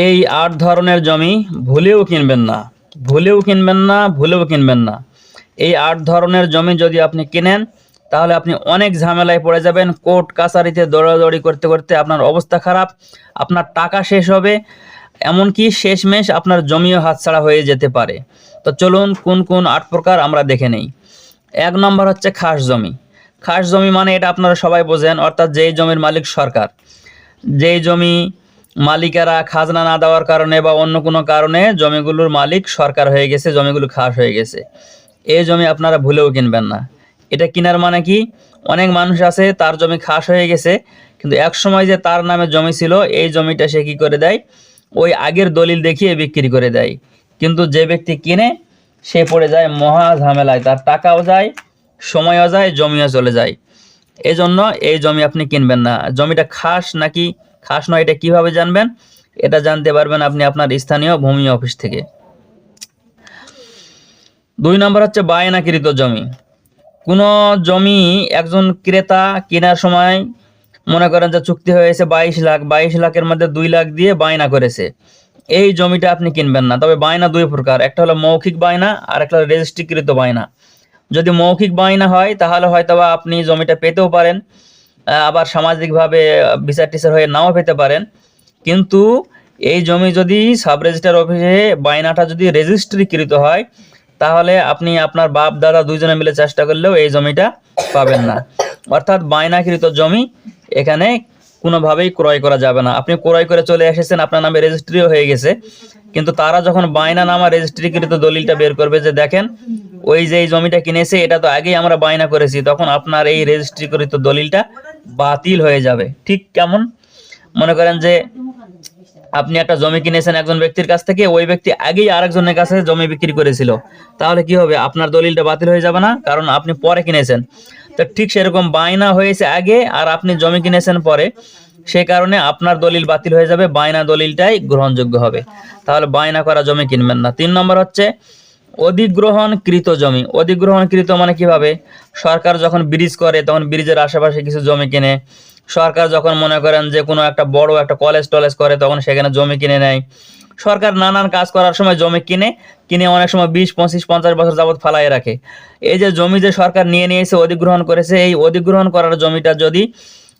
এই আট ধরনের জমি ভুলেও কিনবেন না, ভুলেও কিনবেন না, ভুলেও কিনবেন না। এই আট ধরনের জমি যদি আপনি কিনেন, তাহলে আপনি অনেক ঝামেলায় পড়ে যাবেন, কোর্ট কাছারিতে দৌড়াদৌড়ি করতে করতে আপনার অবস্থা খারাপ, আপনার টাকা শেষ হবে, এমনকি শেষমেশ আপনার জমিও হাতছাড়া হয়ে যেতে পারে। তো চলুন কোন কোন আট প্রকার আমরা দেখে নেই। এক নম্বর হচ্ছে খাস জমি। খাস জমি মানে এটা আপনারা সবাই বোঝেন, অর্থাৎ যেই জমির মালিক সরকার। যেই জমি মালিকেরা খাজনা না দেওয়ার কারণে বা অন্য কোনো কারণে জমিগুলোর মালিক সরকার হয়ে গেছে, জমিগুলো খাস হয়ে গেছে। এই জমি আপনারা ভুলেও কিনবেন না। এটা কেনার মানে কি? অনেক মানুষ আছে, তার জমি খাস হয়ে গেছে, কিন্তু এক সময় যে তার নামে জমি ছিল, এই জমিটা সে কি করে দেয়? ওই আগের দলিল দেখিয়ে বিক্রি করে দেয়। কিন্তু যে ব্যক্তি কিনে, সে পড়ে যায় মহা ঝামেলায়, তার টাকাও যায়, সময়ও যায়, জমিও চলে যায়। এই জন্য এই জমি আপনি কিনবেন না। জমিটা খাস নাকি খাস নয়, এটা কীভাবে জানবেন? এটা জানতে পারবেন আপনি আপনার স্থানীয় ভূমি অফিস থেকে। দুই নম্বর হচ্ছে বায়নাকৃত জমি। কোনো জমি একজন ক্রেতা কেনার সময় মনে করেন যে চুক্তি হয়েছে বাইশ লাখ, বাইশ লাখের মধ্যে দুই লাখ দিয়ে বায়না করেছে। এই জমিটা আপনি কিনবেন না। তবে বায়না দুই প্রকার। একটা হলো মৌখিক বায়না, আর একটা হলো রেজিস্ট্রিকৃত বায়না। যদি মৌখিক বায়না হয়, তাহলে হয়তোবা আপনি জমিটা পেতেও পারেন। আবার সামাজিকভাবে বিচার টিচার হয়ে নাও পেতে পারেন। কিন্তু এই জমি যদি সাব রেজিস্টার অফিসে বায়নাটা যদি রেজিস্ট্রিকৃত হয়, তাহলে আপনি আপনার বাপ, দাদা দুইজনে মিলে চেষ্টা করলেও এই জমিটা পাবেন না। অর্থাৎ বায়নাকৃত জমি এখানে কোনোভাবেই ক্রয় করা যাবে না। আপনি ক্রয় করে চলে এসেছেন, আপনার নামে রেজিস্ট্রিও হয়ে গেছে। কিন্তু তারা যখন বায়না নামা রেজিস্ট্রিকৃত দলিলটা বের করবে যে, দেখেন, ওই যে এই জমিটা কিনেছে, এটা তো আগেই আমরা বায়না করেছি। তখন আপনার এই রেজিস্ট্রিকৃত দলিলটা বাতিল হয়ে যাবে। ঠিক কেমন? মনে করেন যে আপনি একটা জমি কিনেছেন একজন ব্যক্তির কাছ থেকে, ওই ব্যক্তি আগেই আরেকজনের কাছে জমি বিক্রি করেছিল। তাহলে কি হবে? আপনার দলিলটা বাতিল হয়ে যাবে না? কারণ আপনি পরে কিনেছেন। তো ঠিক সেরকম বায়না হয়েছে আগে, আর আপনি জমি কিনেছেন পরে। সেই কারণে আপনার দলিল বাতিল হয়ে যাবে, বায়না দলিলটাই গ্রহণযোগ্য হবে। তাহলে বায়না করা জমি কিনবেন না। তিন নম্বর হচ্ছে অধিগ্রহণকৃত জমি। অধিগ্রহণকৃত মানে কীভাবে? সরকার যখন ব্রিজ করে, তখন ব্রিজের আশেপাশে কিছু জমি কিনে। সরকার যখন মনে করেন যে, কোনো একটা বড় একটা কলেজ টলেজ করে, তখন সেখানে জমি কিনে নেয়। সরকার নানান কাজ করার সময় জমি কিনে কিনে অনেক সময় বিশ, পঁচিশ, পঞ্চাশ বছর যাবৎ ফালাই রাখে। এই যে জমি যে সরকার নিয়ে নিয়েছে, অধিগ্রহণ করেছে, এই অধিগ্রহণ করার জমিটা যদি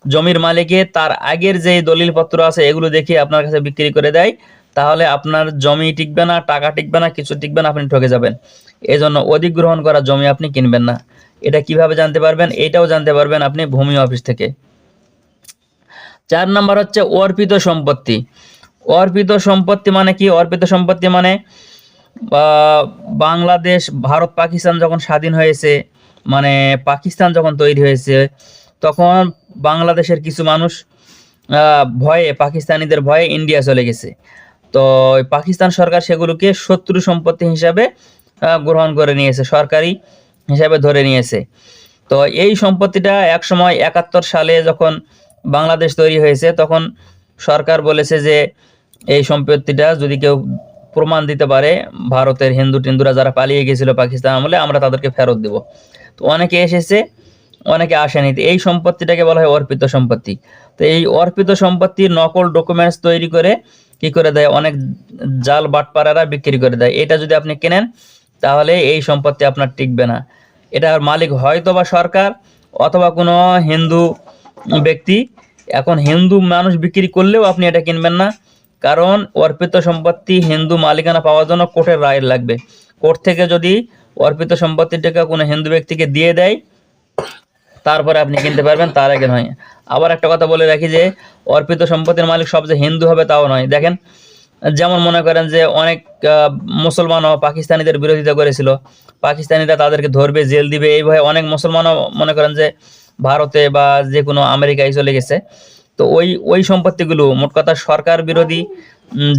জমির মালিকে তার আগের যে দলিলপত্র আছে, এগুলো দেখিয়ে আপনার কাছে বিক্রি করে দেয় তাহলে আপনার জমি টিকবে না, টাকা টিকবে না, কিছু টিকবে না, আপনি ঠকে যাবেন। এই জন্য অধিগ্রহণ করা জমি আপনি কিনবেন না। এটা কীভাবে জানতে পারবেন? এটাও জানতে পারবেন আপনি ভূমি অফিস থেকে। চার নাম্বার হচ্ছে অর্পিত সম্পত্তি। অর্পিত সম্পত্তি মানে কি? অর্পিত সম্পত্তি মানে বাংলাদেশ, ভারত, পাকিস্তান যখন স্বাধীন হয়েছে মানে পাকিস্তান যখন তৈরি হয়েছে, তখন বাংলাদেশের কিছু মানুষ ভয়ে, পাকিস্তানিদের ভয়ে ইন্ডিয়া চলে গেছে। তো পাকিস্তান সরকার সেগুলোকে শত্রু সম্পত্তি হিসাবে গ্রহণ করে নিয়েছে, সরকারি হিসাবে ধরে নিয়েছে। তো এই সম্পত্তিটা একসময় একাত্তর সালে যখন বাংলাদেশ তৈরি হয়েছে, তখন সরকার বলেছে যে এই সম্পত্তিটা যদি কেউ প্রমাণ দিতে পারে, ভারতের হিন্দু টিন্দুরা যারা পালিয়ে গেছিল পাকিস্তান আমলে, আমরা তাদেরকে ফেরত দেব। তো অনেকে এসেছে, অনেকে আসেনি। এই সম্পত্তিটাকে বলা হয় অর্পিত সম্পত্তি। তো এই অর্পিত সম্পত্তির নকল ডকুমেন্টস তৈরি করে কি করে দেয়? অনেক জাল বাটপাড়ারা বিক্রি করে দেয়। এটা যদি আপনি কেনেন, তাহলে এই সম্পত্তি আপনার টিকবে না। এটার মালিক হয়তো বা সরকার অথবা কোনো হিন্দু ব্যক্তি। এখন হিন্দু মানুষ বিক্রি করলেও আপনি এটা কিনবেন না। কারণ অর্পিত সম্পত্তি হিন্দু মালিকানা পাওয়ার জন্য কোর্টের রায় লাগবে। কোর্ট থেকে যদি অর্পিত সম্পত্তিটাকে কোনো হিন্দু ব্যক্তিকে দিয়ে দেয় তারপরে আপনি কিনতে পারবেন, তার আগে নয়। আবার একটা কথা বলে রাখি যে, অর্পিত সম্পত্তির মালিক সব যে হিন্দু হবে তাও নয়। দেখেন, যেমন মনে করেন যে অনেক মুসলমানও পাকিস্তানিদের বিরোধিতা করেছিল। পাকিস্তানিরা তাদেরকে ধরবে, জেল দিবে। এই ভয়ে অনেক মুসলমানও মনে করেন যে ভারতে বা যে কোনো আমেরিকায় চলে গেছে। তো ওই ওই সম্পত্তিগুলো, মোট কথা সরকার বিরোধী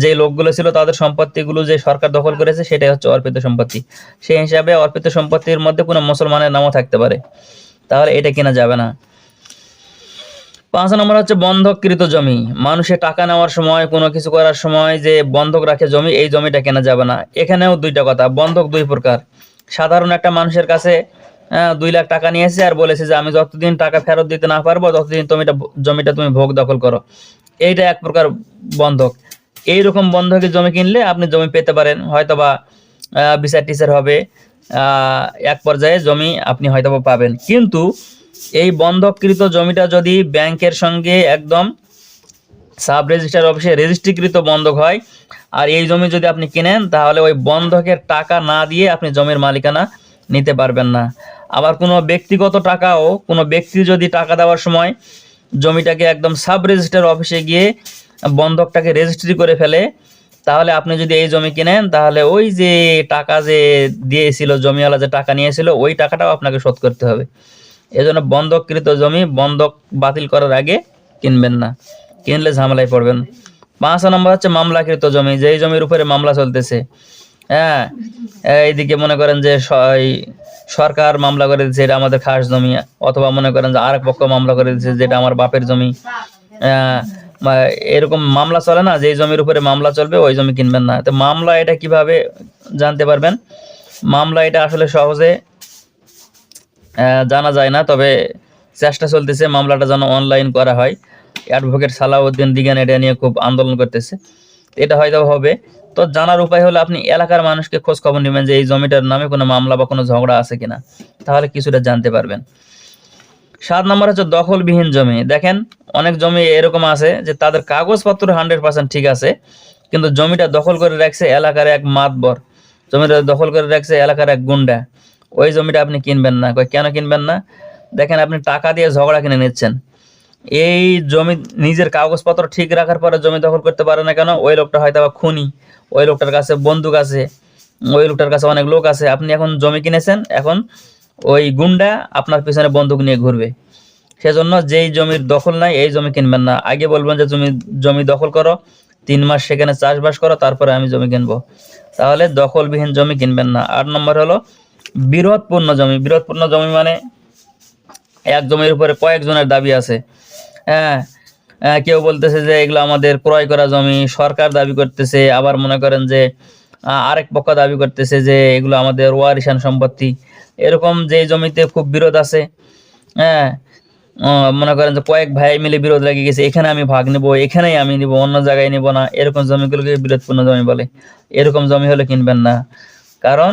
যে লোকগুলো ছিল, তাদের সম্পত্তিগুলো যে সরকার দখল করেছে, সেটাই হচ্ছে অর্পিত সম্পত্তি। সেই হিসাবে অর্পিত সম্পত্তির মধ্যে কোনো মুসলমানের নামও থাকতে পারে। তাহলে এটা কেনা যাবে না। পাঁচ নম্বর হচ্ছে বন্ধককৃত জমি। মানুষের টাকা নেওয়ার সময় কোনো কিছু করার সময় যে বন্ধক রাখে জমি এই জমিটা কেনা যাবে না। এখানেও দুইটা কথা বন্ধক দুই প্রকার। সাধারণ একটা মানুষের কাছে দুই লাখ টাকা নিয়েছে আর বলেছে যে আমি যতদিন টাকা ফেরত দিতে না পারব ততদিন তুমি জমিটা তুমি ভোগ দখল করো। এইটা এক প্রকার বন্ধক। এইরকম বন্ধকে জমি কিনলে আপনি জমি পেতে পারেন। হয়তোবা আহ, বিচার টিচার হবে এক পর্যায়ে জমি আপনি হয়তোবা পাবেন। কিন্তু এই বন্ধককৃত জমিটা যদি ব্যাংকের সঙ্গে একদম সাব রেজিস্ট্রার অফিসে রেজিস্ট্রিকৃত বন্ধক হয়, আর এই জমি যদি আপনি কিনেন, তাহলে ওই বন্ধকের টাকা না দিয়ে আপনি জমির মালিকানা নিতে পারবেন না। আবার কোনো ব্যক্তিগত টাকাও, কোনো ব্যক্তি যদি টাকা দেওয়ার সময় জমিটাকে একদম সাব রেজিস্ট্রার অফিসে গিয়ে বন্ধকটাকে রেজিস্ট্রি করে ফেলে তাহলে আপনি যদি এই জমি কিনেন, তাহলে ওই যে টাকা যে দিয়েছিল, জমিওয়ালা যে টাকা নিয়েছিল, ওই টাকাটাও আপনাকে শোধ করতে হবে। এজন্য বন্ধককৃত জমি বন্ধক বাতিল করার আগে কিনবেন না। কিনলে ঝামেলায় পড়বেন। পাঁচ নম্বর হচ্ছে মামলাকৃত জমি, যেই জমির উপরে মামলা চলতেছে। হ্যাঁ এইদিকে মনে করেন যে এই সরকার মামলা করে দিচ্ছে এটা আমাদের খাস জমি। অথবা মনে করেন যে আরেক পক্ষ মামলা করে দিচ্ছে যেটা আমার বাপের জমি। বা এরকম মামলা চলে না, যেই জমির উপরে মামলা চলবে, ওই জমি কিনবেন না। তো মামলা এটা কীভাবে জানতে পারবেন? মামলা এটা আসলে সহজে জানা যায় না, তবে চেষ্টা চলতেছে মামলাটা যেন অনলাইন করা হয়। অ্যাডভোকেট সালাউদ্দিন দিগান এটা নিয়ে খুব আন্দোলন করতেছে। এটা হয়তো হবে। তো জানার উপায় হলো আপনি এলাকার মানুষকে খোঁজ খবর নেবেন যে এই জমিটার নামে কোনো মামলা বা কোনো ঝগড়া আছে কিনা। তাহলে কিছুটা জানতে পারবেন। সাত নম্বর হচ্ছে দখলবিহীন জমি। দেখেন, অনেক জমি এরকম আছে যে তাদের কাগজপত্র হান্ড্রেড পার্সেন্ট ঠিক আছে, কিন্তু জমিটা দখল করে রাখছে এলাকার এক মাতবর। জমিটা দখল করে রাখছে এলাকার এক গুন্ডা। ওই জমিটা আপনি কিনবেন না। কেন কিনবেন না? দেখেন, আপনি টাকা দিয়ে ঝগড়া কিনে নিচ্ছেন। এই জমি, নিজের কাগজপত্র ঠিক রাখার পরে জমি দখল করতে পারে না কেন? ওই লোকটা হয়তো বা খুনি। ওই লোকটার কাছে বন্দুক আছে। ওই লোকটার কাছে অনেক লোক আছে। আপনি এখন জমি কিনেছেন, এখন ওই গুন্ডা আপনার পিছনে বন্দুক নিয়ে ঘুরবে। সেজন্য যেই জমির দখল নাই এই জমি কিনবেন না। আগে বলবেন যে জমি জমি দখল করো তিন মাস সেখানে চাষবাস করো তারপরে আমি জমি কিনবো। তাহলে দখলবিহীন জমি কিনবেন না। আট নম্বর হলো বিরোধপূর্ণ জমি। বিরোধপূর্ণ জমি মানে এক জমির উপরে কয়েকজনের দাবি আছে। হ্যাঁ আহ, কেউ বলতেছে যে এগুলো আমাদের ক্রয় করা জমি। সরকার দাবি করতেছে আবার মনে করেন যে আরেক পক্ষ দাবি করতেছে যে এগুলো আমাদের ওয়ারিশান সম্পত্তি। এরকম যে জমিতে খুব বিরোধ আছে হ্যাঁ মনে করেন যে কয়েক ভাই মিলে বিরোধ লেগে গেছে, এখানে আমি ভাগ নেব, এখানেই আমি নিব, অন্য জায়গায় নিব না, এরকম জমিগুলোকে বিরোধপূর্ণ জমি বলে। এরকম জমি হলে কিনবেন না। কারণ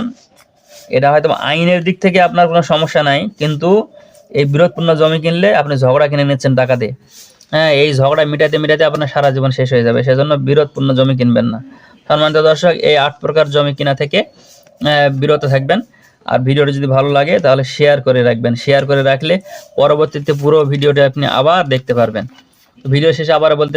এটা হয়তো আইনের দিক থেকে আপনার কোনো সমস্যা নাই, কিন্তু এই বিরোধপূর্ণ জমি কিনলে আপনি ঝগড়া কিনে নিচ্ছেন টাকা দিয়ে। হ্যাঁ এই ঝগড়া মিটাতে মিটাতে আপনার সারা জীবন শেষ হয়ে যাবে। সেজন্য বিরোধপূর্ণ জমি কিনবেন না। সম্মানিত দর্শক, এই আট প্রকার জমি কিনা থেকে বিরত থাকবেন। আর ভিডিওটি যদি ভালো লাগে, তাহলে শেয়ার করে রাখবেন। শেয়ার করে রাখলে পরবর্তীতে পুরো ভিডিওটি আপনি আবার দেখতে পারবেন। ভিডিও শেষে আবার বলতে